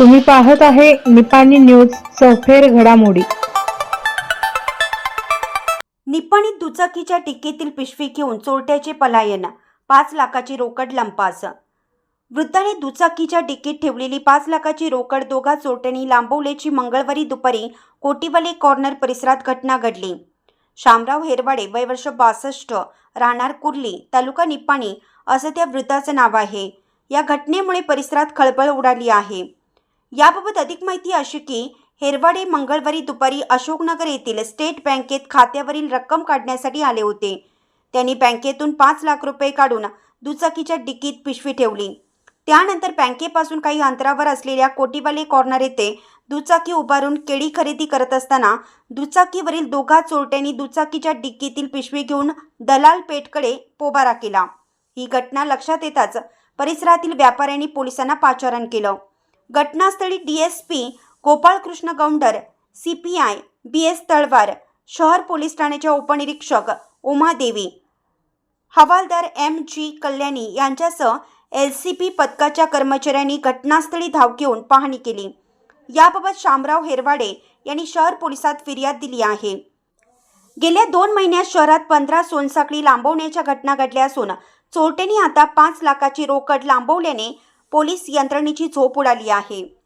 तुम्ही पाहत आहे निपाणी न्यूज सफेर घडामोडी. निपाणीत दुचाकीच्या टिकीतील पिशवी घेऊन चोरट्याचे पलायन पाच लाखाची रोकड लंपास. वृद्धाने दुचाकीच्या डिकीत ठेवलेली पाच लाखाची रोकड दोघा चोरट्यांनी लांबवल्याची मंगळवारी दुपारी कोटीवाले कॉर्नर परिसरात घटना घडली. शामराव हेरवाडे वय वर्ष बासष्ट राहणार कुर्ली तालुका निपाणी असं त्या वृद्धाचं नाव आहे. या घटनेमुळे परिसरात खळबळ उडाली आहे. याबाबत अधिक माहिती अशी की हेरवाडे मंगळवारी दुपारी अशोकनगर येथील स्टेट बँकेत खात्यावरील रक्कम काढण्यासाठी आले होते. त्यांनी बँकेतून पाच लाख रुपये काढून दुचाकीच्या डिकीत पिशवी ठेवली. त्यानंतर बँकेपासून काही अंतरावर असलेल्या कोटीवाले कॉर्नर येथे दुचाकी उभारून केळी खरेदी करत असताना दुचाकीवरील दोघा चोरट्यांनी दुचाकीच्या डिक्कीतील पिशवी घेऊन दलाल पेठकडे पोबारा केला. ही घटना लक्षात येताच परिसरातील व्यापाऱ्यांनी पोलिसांना पाचारण केलं. घटनास्थळी D S P Gopalkrishna Gounder C P I B S Talwar शहर पोलीस ठाण्याच्या उपनिरीक्षक उमादेवी हवालदार एम जी कल्याणी यांच्यासह एल सी पी पथकाच्या कर्मचाऱ्यांनी घटनास्थळी धाव घेऊन पाहणी केली. याबाबत शामराव हेरवाडे यांनी शहर पोलिसात फिर्याद दिली आहे. गेल्या दोन महिन्यात शहरात पंधरा सोनसाखळी लांबवण्याच्या घटना घडल्या असून चोरट्यांनी आता पाच लाखाची रोकड लांबवल्याने पोलीस यंत्रणेची झोप उडाली आहे.